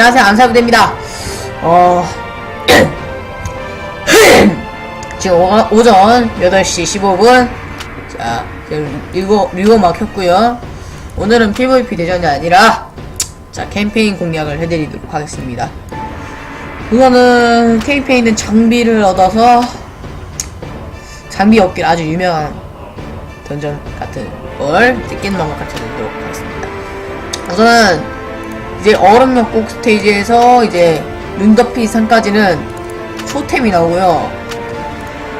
안녕하세요. 안사부대입니다. 어 지금 오, 오전 8시 15분. 자 지금 류고 류고 막혔고요. 오늘은 PVP 대전이 아니라 자 캠페인 공략을 해드리도록 하겠습니다. 우선은 캠페인은 장비를 얻어서 장비 얻기를 아주 유명한 던전 같은 걸 깨는 방법 같이도록 하겠습니다. 우선은 이제 얼음역 곡 스테이지에서 이제 눈더피 산까지는 초템이 나오고요.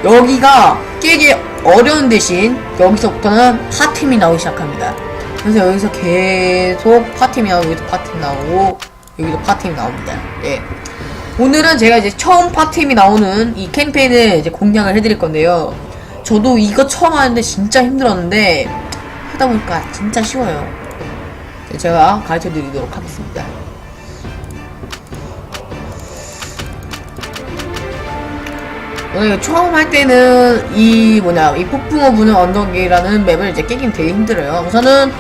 여기가 깨기 어려운 대신 여기서부터는 파템이 나오기 시작합니다. 그래서 여기서 계속 파템이 나오고 여기도 파템 나오고 여기도 파템이 나옵니다. 예. 오늘은 제가 이제 처음 파템이 나오는 이 캠페인을 이제 공략을 해드릴 건데요. 저도 이거 처음 하는데 진짜 힘들었는데 하다 보니까 진짜 쉬워요. 제가 가르쳐 드리도록 하겠습니다. 오늘 처음 할 때는 이 뭐냐 이 폭풍어 부는 언덕이라는 맵을 이제 깨긴 되게 힘들어요. 우선은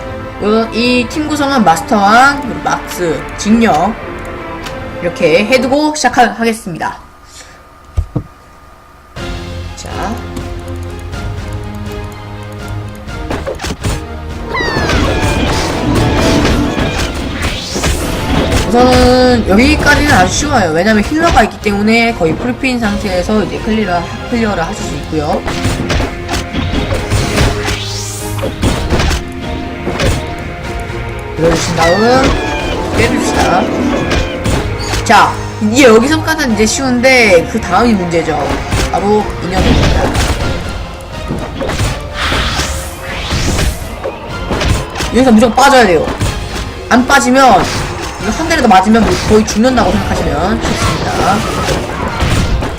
요- 이팀 구성은 마스터왕, 막스, 직녀 이렇게 해두고 시작하겠습니다. 자, 우선은 여기까지는 아주 쉬워요. 왜냐면 힐러가 있기 때문에 거의 풀피인 상태에서 이제 클리어, 클리어를 하실 수 있고요. 눌러주신 다음 빼줍시다. 자, 이제 여기서까지는 이제 쉬운데 그 다음이 문제죠. 바로 이 녀석입니다. 여기서 무조건 빠져야 돼요. 안 빠지면 이거 한 대라도 맞으면 뭐 거의 죽는다고 생각하시면 좋습니다.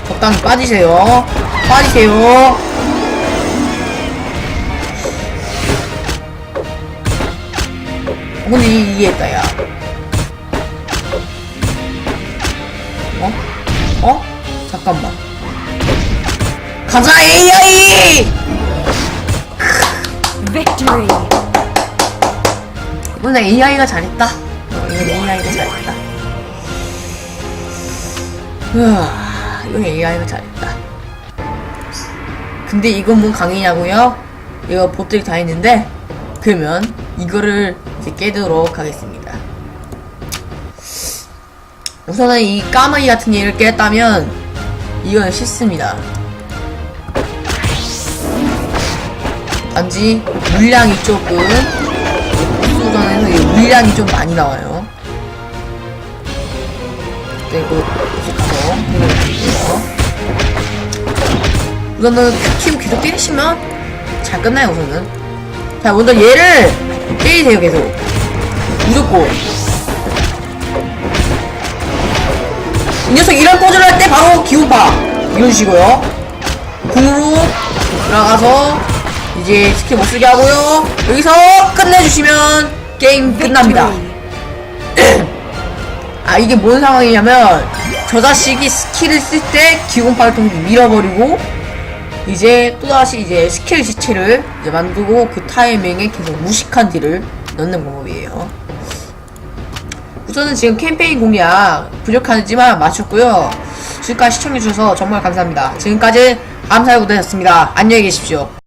적당히 빠지세요. 빠지세요. 어, 근데 이, 이해했다, 야. 어? 어? 잠깐만. 가자, AI! Victory! 이번엔 AI가 잘했다. 어, 이건 AI가 잘했다. 으아, AI가 잘했다. 근데 이건 뭔 강의냐고요? 이거 보들이 다 있는데, 그러면 이거를 이제 깨도록 하겠습니다. 우선은 이 까마귀 같은 얘를 깼다면, 이건 싫습니다. 단지 물량이 조금 수전에서 이 물량이 좀 많이 나와요. 그리고 계속 가서 해볼게요. 우선은 큐 계속 때리시면 잘 끝나요 우선은. 자 먼저 얘를 때리세요 계속. 무조건. 이 녀석 이런 꼬즈를 할때 바로 기호파 이어주시고요. 궁으로 들어가서 이제 스킬 못 쓰게 하고요. 여기서 끝내주시면 게임 끝납니다. 아 이게 뭔 상황이냐면 저 자식이 스킬을 쓸 때 기공파를 통해서 밀어버리고 이제 또다시 이제 스킬 지체를 이제 만들고 그 타이밍에 계속 무식한 딜을 넣는 방법이에요. 우선은 지금 캠페인 공략 부족하지만 마쳤고요. 지금까지 시청해주셔서 정말 감사합니다. 지금까지 감사의 무대였습니다. 안녕히 계십시오.